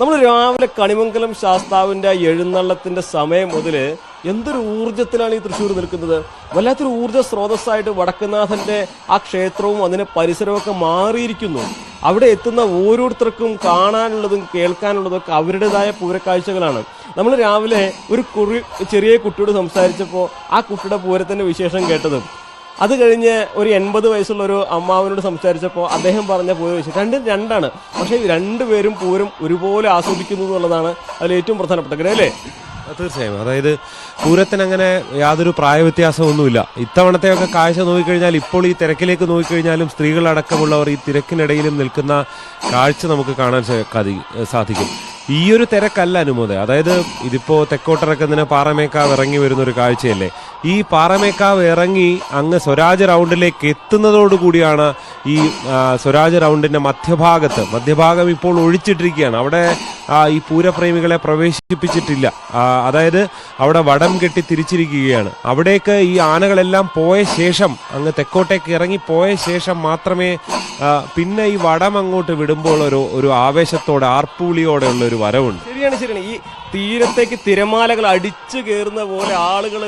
നമ്മൾ രാവിലെ കണിമംഗലം ശാസ്താവിന്റെ എഴുന്നള്ളത്തിന്റെ സമയം മുതൽ എന്തൊരു ഊർജത്തിലാണ് ഈ തൃശ്ശൂർ നിൽക്കുന്നത്? വല്ലാത്തൊരു ഊർജ സ്രോതസ്സായിട്ട് വടക്കനാഥന്റെ ആ ക്ഷേത്രവും അതിന്റെ പരിസരമൊക്കെ മാറിയിരിക്കുന്നു. അവിടെ എത്തുന്ന ഓരോരുത്തർക്കും കാണാനുള്ളതും കേൾക്കാനുള്ളതും ഒക്കെ അവരുടേതായ പൂരക്കാഴ്ചകളാണ്. നമ്മൾ രാവിലെ ഒരു കുറി ചെറിയ കുട്ടിയോട് സംസാരിച്ചപ്പോൾ ആ കുട്ടിയുടെ പൂരത്തിന്റെ വിശേഷം കേട്ടതും അത് കഴിഞ്ഞ് ഒരു എൺപത് വയസ്സുള്ള ഒരു അമ്മാവനോട് സംസാരിച്ചപ്പോൾ അദ്ദേഹം പറഞ്ഞ പൂരം വെച്ച് രണ്ടും രണ്ടാണ്. പക്ഷേ രണ്ടുപേരും പൂരം ഒരുപോലെ ആസ്വദിക്കുന്നു എന്നുള്ളതാണ് അതിൽ ഏറ്റവും പ്രധാനപ്പെട്ട കാര്യം അല്ലേ? തീർച്ചയായും. അതായത് പൂരത്തിന് അങ്ങനെ യാതൊരു പ്രായവ്യത്യാസമൊന്നുമില്ല. ഇത്തവണത്തെയൊക്കെ കാഴ്ച നോക്കിക്കഴിഞ്ഞാൽ ഇപ്പോൾ ഈ തിരക്കിലേക്ക് നോക്കിക്കഴിഞ്ഞാലും സ്ത്രീകളടക്കമുള്ളവർ ഈ തിരക്കിനിടയിലും നിൽക്കുന്ന കാഴ്ച നമുക്ക് കാണാൻ സാധിക്കും. ഈ ഒരു തിരക്കല്ല അനുമോദ. അതായത് ഇതിപ്പോ തെക്കോട്ടിറക്കുന്നതിന് പാറമേക്കാവ് ഇറങ്ങി വരുന്ന ഒരു കാഴ്ചയല്ലേ? ഈ പാറമേക്കാവ് ഇറങ്ങി അങ്ങ് സ്വരാജ് റൗണ്ടിലേക്ക് എത്തുന്നതോടുകൂടിയാണ് ഈ സ്വരാജ് റൗണ്ടിന്റെ മധ്യഭാഗത്ത്. മധ്യഭാഗം ഇപ്പോൾ ഒഴിച്ചിട്ടിരിക്കുകയാണ്. അവിടെ ഈ പൂരപ്രേമികളെ പ്രവേശിപ്പിച്ചിട്ടില്ല. അതായത് അവിടെ വടം കെട്ടി തിരിച്ചിരിക്കുകയാണ്. അവിടേക്ക് ഈ ആനകളെല്ലാം പോയ ശേഷം അങ്ങ് തെക്കോട്ടേക്ക് ഇറങ്ങി പോയ ശേഷം മാത്രമേ പിന്നെ ഈ വടം അങ്ങോട്ട് വിടുമ്പോൾ ഒരു ഒരു ആവേശത്തോടെ ആർപ്പൂളിയോടെ ഉള്ള ഒരു വരവുണ്ട്. ശരിയാണ് ശരിയാണ്. ഈ തീരത്തേക്ക് തിരമാലകൾ അടിച്ചു കയറുന്ന പോലെ ആളുകൾ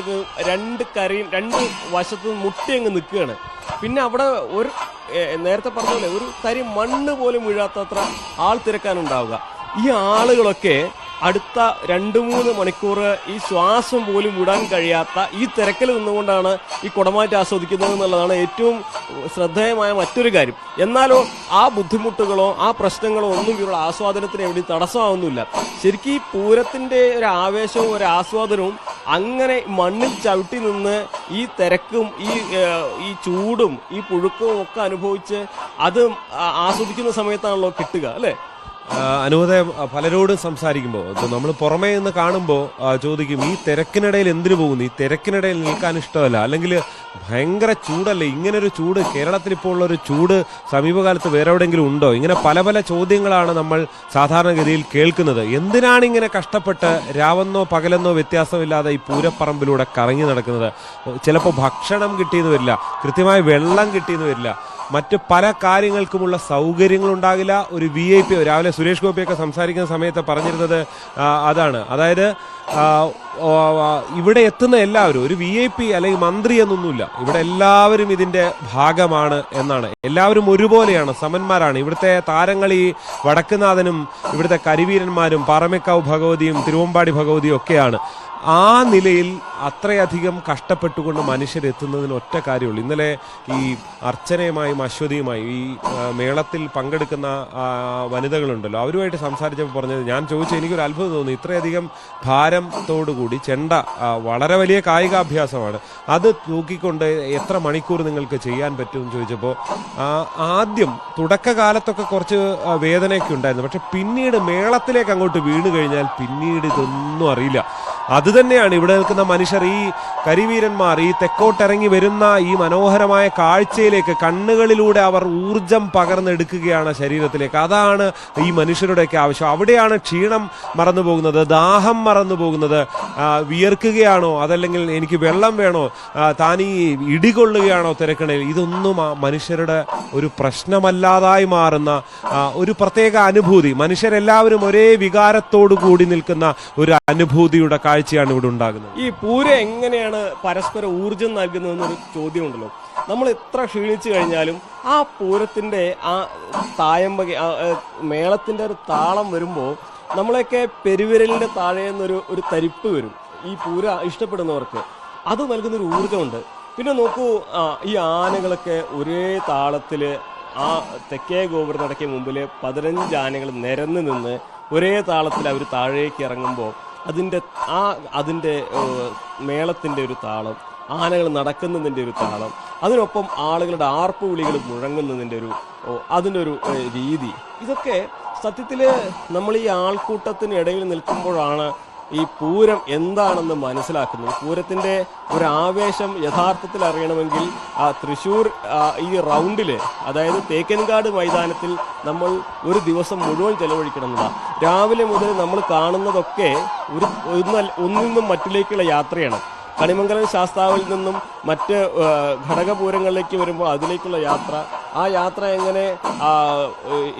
രണ്ട് കരയും രണ്ട് വശത്ത് മുട്ടി അങ്ങ് നിൽക്കുകയാണ്. പിന്നെ അവിടെ ഒരു നേരത്തെ പറഞ്ഞ പോലെ ഒരു തരി മണ്ണ് പോലും വീഴാത്തത്ര ആൾ തിരക്കാനുണ്ടാവുക. ഈ ആളുകളൊക്കെ അടുത്ത രണ്ട് മൂന്ന് മണിക്കൂർ ഈ ശ്വാസം പോലും വിടാൻ കഴിയാത്ത ഈ തിരക്കിൽ നിന്നുകൊണ്ടാണ് ഈ കുടമാറ്റം ആസ്വദിക്കുന്നത് എന്നുള്ളതാണ് ഏറ്റവും ശ്രദ്ധേയമായ മറ്റൊരു കാര്യം. എന്നാലോ ആ ബുദ്ധിമുട്ടുകളോ ആ പ്രശ്നങ്ങളോ ഒന്നും ഇവരുടെ ആസ്വാദനത്തിന് എവിടെ തടസ്സമാവുന്നില്ല. ശരിക്കും ഈ പൂരത്തിന്റെ ഒരു ആവേശവും ഒരു ആസ്വാദനവും അങ്ങനെ മണ്ണിൽ ചവിട്ടി നിന്ന് ഈ തിരക്കും ഈ ഈ ചൂടും ഈ പുഴുക്കവും ഒക്കെ അനുഭവിച്ച് അത് ആസ്വദിക്കുന്ന സമയത്താണല്ലോ കിട്ടുക അല്ലേ? അനുവദ പലരോടും സംസാരിക്കുമ്പോൾ നമ്മൾ പുറമേ നിന്ന് കാണുമ്പോൾ ചോദിക്കും ഈ തിരക്കിനിടയിൽ എന്തിനു പോകുന്നു? ഈ തിരക്കിനിടയിൽ നിൽക്കാൻ ഇഷ്ടമല്ല. അല്ലെങ്കിൽ ഭയങ്കര ചൂടല്ലേ? ഇങ്ങനൊരു ചൂട് കേരളത്തിൽ ഇപ്പോൾ ഉള്ള ഒരു ചൂട് സമീപകാലത്ത് വേറെ എവിടെയെങ്കിലും ഉണ്ടോ? ഇങ്ങനെ പല പല ചോദ്യങ്ങളാണ് നമ്മൾ സാധാരണഗതിയിൽ കേൾക്കുന്നത്. എന്തിനാണ് ഇങ്ങനെ കഷ്ടപ്പെട്ട് രാവെന്നോ പകലെന്നോ വ്യത്യാസമില്ലാതെ ഈ പൂരപ്പറമ്പിലൂടെ കറങ്ങി നടക്കുന്നത്? ചിലപ്പോൾ ഭക്ഷണം കിട്ടിയെന്ന് വരില്ല. കൃത്യമായ വെള്ളം കിട്ടിയെന്ന് വരില്ല. മറ്റ് പല കാര്യങ്ങൾക്കുമുള്ള സൗകര്യങ്ങൾ ഉണ്ടാകില്ല ഒരു വി ഐ പി രാവിലെ സുരേഷ് ഗോപിയൊക്കെ സംസാരിക്കുന്ന സമയത്ത് പറഞ്ഞിരുന്നത് അതാണ്. അതായത് ഇവിടെ എത്തുന്ന എല്ലാവരും ഒരു വി ഐ പി അല്ലെങ്കിൽ മന്ത്രി എന്നൊന്നുമില്ല. ഇവിടെ എല്ലാവരും ഇതിന്റെ ഭാഗമാണ് എന്നാണ്. എല്ലാവരും ഒരുപോലെയാണ് സമന്മാരാണ്. ഇവിടുത്തെ താരങ്ങൾ ഈ വടക്കുനാഥനും ഇവിടുത്തെ കരിവീരന്മാരും പാറമേക്കാവ് ഭഗവതിയും തിരുവമ്പാടി ഭഗവതിയും ഒക്കെയാണ്. ആ നിലയിൽ അത്രയധികം കഷ്ടപ്പെട്ടുകൊണ്ട് മനുഷ്യരെത്തുന്നതിന് ഒറ്റ കാര്യമുള്ളൂ. ഇന്നലെ ഈ അർച്ചനയുമായും അശ്വതിയുമായും ഈ മേളത്തിൽ പങ്കെടുക്കുന്ന വനിതകളുണ്ടല്ലോ. അവരുമായിട്ട് സംസാരിച്ചപ്പോൾ പറഞ്ഞത് ഞാൻ ചോദിച്ചു എനിക്കൊരു അത്ഭുതം തോന്നി ഇത്രയധികം ഭാരത്തോടുകൂടി ചെണ്ട വളരെ വലിയ കായികാഭ്യാസമാണ്. അത് തൂക്കിക്കൊണ്ട് എത്ര മണിക്കൂർ നിങ്ങൾക്ക് ചെയ്യാൻ പറ്റുമെന്ന് ചോദിച്ചപ്പോൾ ആദ്യം തുടക്കകാലത്തൊക്കെ കുറച്ച് വേദനയൊക്കെ ഉണ്ടായിരുന്നു. പക്ഷെ പിന്നീട് മേളത്തിലേക്ക് അങ്ങോട്ട് വീണ് കഴിഞ്ഞാൽ പിന്നീട് ഇതൊന്നും അറിയില്ല. അത് തന്നെയാണ് ഇവിടെ നിൽക്കുന്ന മനുഷ്യർ ഈ കരിവീരന്മാർ ഈ തെക്കോട്ടിറങ്ങി വരുന്ന ഈ മനോഹരമായ കാഴ്ചയിലേക്ക് കണ്ണുകളിലൂടെ അവർ ഊർജം പകർന്നെടുക്കുകയാണ് ശരീരത്തിലേക്ക്. അതാണ് ഈ മനുഷ്യരുടെയൊക്കെ ആവശ്യം. അവിടെയാണ് ക്ഷീണം മറന്നു പോകുന്നത് ദാഹം മറന്നു പോകുന്നത് വിയർക്കുകയാണോ? അതല്ലെങ്കിൽ എനിക്ക് വെള്ളം വേണോ? താൻ ഈ ഇടികൊള്ളുകയാണോ തിരക്കണയിൽ ഇതൊന്നും മനുഷ്യരുടെ ഒരു പ്രശ്നമല്ലാതായി മാറുന്ന ഒരു പ്രത്യേക അനുഭൂതി. മനുഷ്യരെല്ലാവരും ഒരേ വികാരത്തോടു കൂടി നിൽക്കുന്ന ഒരു അനുഭൂതിയുടെ കാഴ്ചയാണ് ഇവിടെ ഉണ്ടാകുന്നത്. ഈ പൂരം എങ്ങനെയാണ് പരസ്പര ഊർജം നൽകുന്നതെന്നൊരു ചോദ്യമുണ്ടല്ലോ. നമ്മൾ എത്ര ക്ഷീണിച്ചു കഴിഞ്ഞാലും ആ പൂരത്തിന്റെ ആ തായമ്പക മേളത്തിന്റെ ഒരു താളം വരുമ്പോൾ നമ്മളെയൊക്കെ പെരുവിരലിന്റെ താഴെ നിന്നൊരു ഒരു തരിപ്പ് വരും. ഈ പൂര ഇഷ്ടപ്പെടുന്നവർക്ക്. അത് നൽകുന്നൊരു ഊർജമുണ്ട് പിന്നെ നോക്കൂ ഈ ആനകളൊക്കെ ഒരേ താളത്തിൽ ആ തെക്കേ ഗോപുരനടയ്ക്ക് മുമ്പിൽ പതിനഞ്ച് ആനകൾ നിരന്ന് നിന്ന് ഒരേ താളത്തിൽ അവർ താഴേക്ക് ഇറങ്ങുമ്പോൾ അതിന്റെ ആ അതിന്റെ മേളത്തിന്റെ ഒരു താളം ആനകൾ നടക്കുന്നതിന്റെ ഒരു താളം അതിനൊപ്പം ആളുകളുടെ ആർപ്പ് വിളികൾ മുഴങ്ങുന്നതിന്റെ ഒരു അതിന്റെ ഒരു രീതി. ഇതൊക്കെ സത്യത്തിൽ നമ്മൾ ഈ ആൾക്കൂട്ടത്തിന് ഇടയിൽ നിൽക്കുമ്പോഴാണ് ഈ പൂരം എന്താണെന്ന് മനസ്സിലാക്കുന്നത് പൂരത്തിന്റെ ഒരു ആവേശം യഥാർത്ഥത്തിൽ അറിയണമെങ്കിൽ ആ തൃശൂർ ഈ റൗണ്ടിൽ അതായത് തേക്കൻകാട് മൈതാനത്തിൽ നമ്മൾ ഒരു ദിവസം മുഴുവൻ ചെലവഴിക്കണമെന്നതാണ് രാവിലെ മുതൽ നമ്മൾ കാണുന്നതൊക്കെ ഒരു ഒന്നിൽ നിന്നും മറ്റിലേക്കുള്ള യാത്രയാണ്. കണിമംഗലം ശാസ്താവിൽ നിന്നും മറ്റ് ഘടകപൂരങ്ങളിലേക്ക് വരുമ്പോൾ അതിലേക്കുള്ള യാത്ര ആ യാത്ര എങ്ങനെ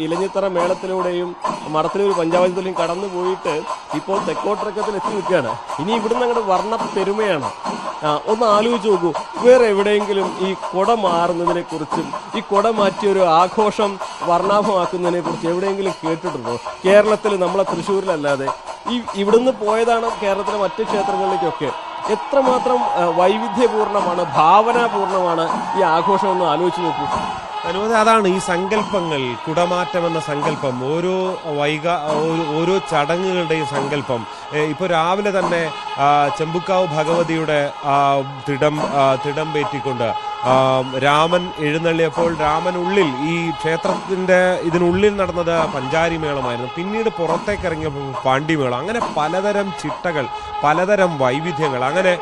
ഇലഞ്ഞിത്തറ മേളത്തിലൂടെയും മറത്തിലൂർ പഞ്ചായത്തിലും കടന്നു പോയിട്ട് ഇപ്പോൾ തെക്കോട്ടിറക്കത്തിൽ എത്തി നിൽക്കുകയാണ്. ഇനി ഇവിടുന്ന് അങ്ങോട്ട് വർണ പെരുമയാണ്. ഒന്ന് ആലോചിച്ച് നോക്കൂ. വേറെ എവിടെയെങ്കിലും ഈ കുട മാറുന്നതിനെ കുറിച്ചും ഈ കുട മാറ്റി ഒരു ആഘോഷം വർണാഭമാക്കുന്നതിനെ കുറിച്ച് എവിടെയെങ്കിലും കേട്ടിട്ടുണ്ടോ? കേരളത്തിൽ നമ്മളെ തൃശ്ശൂരിലല്ലാതെ. ഈ ഇവിടുന്ന് പോയതാണ് കേരളത്തിലെ മറ്റു ക്ഷേത്രങ്ങളിലേക്കൊക്കെ. എത്രമാത്രം വൈവിധ്യപൂർണമാണ് ഭാവനാപൂർണമാണ് ഈ ആഘോഷം ഒന്ന് ആലോചിച്ച് നോക്കൂ. അനുമതി അതാണ് ഈ സങ്കല്പങ്ങൾ കുടമാറ്റം എന്ന സങ്കല്പം ഓരോ വൈക ഓരോ- ചടങ്ങുകളുടെയും സങ്കല്പം. ഇപ്പോൾ രാവിലെ തന്നെ ചെമ്പുക്കാവ് ഭഗവതിയുടെ തിടം തിടം പേറ്റിക്കൊണ്ട് രാമൻ എഴുന്നള്ളിയപ്പോൾ രാമൻ ഉള്ളിൽ ഈ ക്ഷേത്രത്തിന്റെ ഇതിനുള്ളിൽ നടന്നത് പഞ്ചാരി മേളമായിരുന്നു. പിന്നീട് പുറത്തേക്ക് ഇറങ്ങിയപ്പോൾ പാണ്ഡിമേളം അങ്ങനെ പലതരം ചിട്ടകൾ പലതരം വൈവിധ്യങ്ങൾ. അങ്ങനെ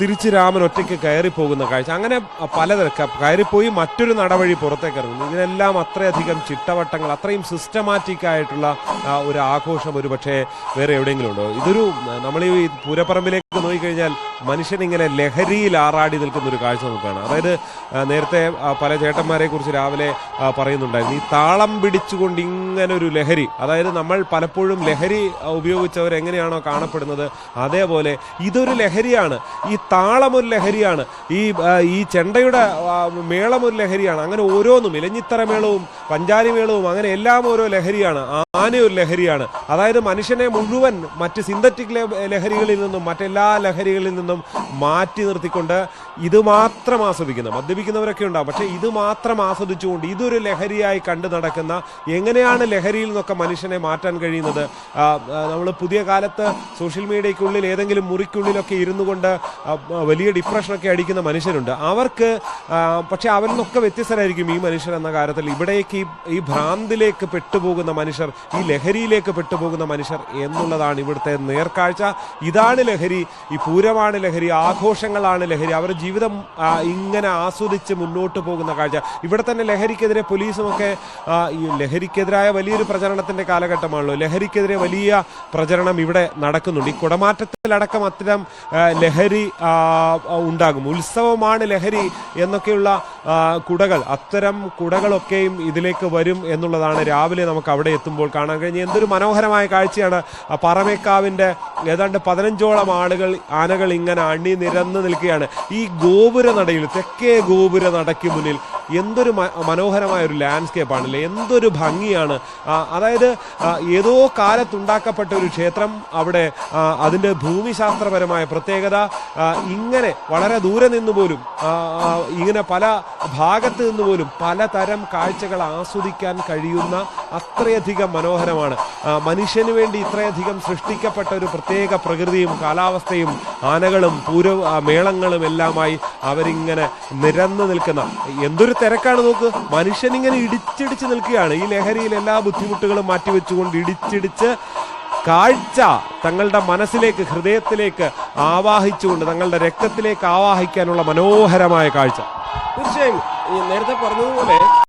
തിരിച്ച് രാമൻ ഒറ്റയ്ക്ക് കയറി പോകുന്ന കാഴ്ച. അങ്ങനെ പലതരം കയറിപ്പോയി മറ്റൊരു നടവഴി പുറത്തേക്ക് ഇറങ്ങുന്നു. ഇതിനെല്ലാം അത്രയധികം ചിട്ടവട്ടങ്ങൾ അത്രയും സിസ്റ്റമാറ്റിക് ആയിട്ടുള്ള ഒരു ആഘോഷം ഒരു പക്ഷേ വേറെ എവിടെയെങ്കിലും ഉണ്ടോ? ഇതൊരു നമ്മൾ ഈ പൂരപ്പറമ്പിലേക്ക് നോക്കിക്കഴിഞ്ഞാൽ മനുഷ്യൻ ഇങ്ങനെ ലഹരിയിൽ ആറാടി നിൽക്കുന്ന ഒരു കാഴ്ച നമുക്കാണ്. അതായത് നേരത്തെ പല ചേട്ടന്മാരെ കുറിച്ച് രാവിലെ പറയുന്നുണ്ടായിരുന്നു. ഈ താളം പിടിച്ചുകൊണ്ട് ഇങ്ങനെ ഒരു ലഹരി അതായത് നമ്മൾ പലപ്പോഴും ലഹരി ഉപയോഗിച്ചവർ എങ്ങനെയാണോ കാണപ്പെടുന്നത് അതേപോലെ ഇതൊരു ലഹരിയാണ്. ഈ താളമൊരു ലഹരിയാണ്. ഈ ഈ ചെണ്ടയുടെ മേളം ഒരു ലഹരിയാണ്. അങ്ങനെ ഓരോന്നും ഇലഞ്ഞിത്തറ മേളവും പഞ്ചാരി മേളവും അങ്ങനെ എല്ലാം ഓരോ ലഹരിയാണ്. ആന ഒരു ലഹരിയാണ്. അതായത് മനുഷ്യനെ മുഴുവൻ മറ്റ് സിന്തറ്റിക് ലഹരികളിൽ നിന്നും മറ്റെല്ലാ ലഹരികളിൽ നിന്നും മാറ്റി നിർത്തിക്കൊണ്ട് ഇത് മാത്രം ആസ്വദിക്കുന്ന. മദ്യപിക്കുന്നവരൊക്കെ ഉണ്ടാവും. പക്ഷേ ഇത് മാത്രം ആസ്വദിച്ചുകൊണ്ട് ഇതൊരു ലഹരിയായി കണ്ടു നടക്കുന്ന എങ്ങനെയാണ് ലഹരിയിൽ നിന്നൊക്കെ മനുഷ്യനെ മാറ്റാൻ കഴിയുന്നത്? നമ്മൾ പുതിയ കാലത്ത് സോഷ്യൽ മീഡിയയ്ക്കുള്ളിൽ ഏതെങ്കിലും മുറിക്കുള്ളിലൊക്കെ ഇരുന്നു കൊണ്ട് വലിയ ഡിപ്രഷനൊക്കെ അടിക്കുന്ന മനുഷ്യരുണ്ട്. അവർക്ക് പക്ഷേ അവരിൽ നിന്നൊക്കെ വ്യത്യസ്തരായിരിക്കും ഈ മനുഷ്യർ എന്ന കാര്യത്തിൽ. ഇവിടേക്ക് ഈ ഭ്രാന്തിലേക്ക് പെട്ടുപോകുന്ന മനുഷ്യർ ഈ ലഹരിയിലേക്ക് പെട്ടുപോകുന്ന മനുഷ്യർ എന്നുള്ളതാണ് ഇവിടുത്തെ നേർക്കാഴ്ച. ഇതാണ് ലഹരി. ഈ പൂരമാണ് ലഹരി. ആഘോഷങ്ങളാണ് ലഹരി. അവരുടെ ജീവിതം ഇങ്ങനെ ആസ്വദിച്ച് മുന്നോട്ട് പോകുന്ന കാഴ്ച. ഇവിടെ തന്നെ ലഹരിക്കെതിരെ പോലീസുമൊക്കെ ഈ ലഹരിക്കെതിരായ വലിയൊരു പ്രചരണത്തിന്റെ കാലഘട്ടമാണല്ലോ. ലഹരിക്കെതിരെ വലിയ പ്രചരണം ഇവിടെ നടക്കുന്നുണ്ട്. ഈ കുടമാറ്റത്തിലടക്കം അത്തരം ലഹരി ഉണ്ടാകും. ഉത്സവമാണ് ലഹരി എന്നൊക്കെയുള്ള കുടകൾ. അത്തരം കുടകളൊക്കെയും ഇതിലേക്ക് വരും എന്നുള്ളതാണ് രാവിലെ നമുക്ക് അവിടെ എത്തുമ്പോൾ കാണാൻ കഴിഞ്ഞ എന്തൊരു മനോഹരമായ കാഴ്ചയാണ്. പറമേക്കാവിന്റെ ഏതാണ്ട് പതിനഞ്ചോളം ആളുകൾ ആനകൾ ഇങ്ങനെ അണി നിരന്ന് നിൽക്കുകയാണ്. ഈ ഗോപുര നടയിൽ തെക്കേ ഗോപുര നടയ്ക്ക് മുന്നിൽ എന്തൊരു മനോഹരമായ ഒരു ലാൻഡ്സ്കേപ്പ് ആണല്ലേ? എന്തൊരു ഭംഗിയാണ്. അതായത് ഏതോ കാലത്തുണ്ടാക്കപ്പെട്ട ഒരു ക്ഷേത്രം അവിടെ അതിന്റെ ഭൂമിശാസ്ത്രപരമായ പ്രത്യേകത ഇങ്ങനെ വളരെ ദൂരെ നിന്ന് പോലും ഇങ്ങനെ പല ഭാഗത്ത് നിന്ന് പോലും പലതരം കാഴ്ചകൾ ആസ്വദിക്കാൻ കഴിയുന്ന അത്രയധികം മനോഹരമാണ്. മനുഷ്യന് വേണ്ടി ഇത്രയധികം സൃഷ്ടിക്കപ്പെട്ട ഒരു പ്രത്യേക പ്രകൃതിയും കാലാവസ്ഥയും ആനകളും പൂര മേളങ്ങളും എല്ലാമായി അവരിങ്ങനെ നിരന്നു നിൽക്കുന്ന. എന്തൊരു തിരക്കാണ് നോക്ക്. മനുഷ്യനിങ്ങനെ ഇടിച്ചിടിച്ച് നിൽക്കുകയാണ്. ഈ ലഹരിയിൽ എല്ലാ ബുദ്ധിമുട്ടുകളും മാറ്റിവെച്ചുകൊണ്ട് ഇടിച്ചിടിച്ച് കാഴ്ച തങ്ങളുടെ മനസ്സിലേക്ക് ഹൃദയത്തിലേക്ക് ആവാഹിച്ചുകൊണ്ട് തങ്ങളുടെ രക്തത്തിലേക്ക് ആവാഹിക്കാനുള്ള മനോഹരമായ കാഴ്ച. തീർച്ചയായും. നേരത്തെ പറഞ്ഞതുപോലെ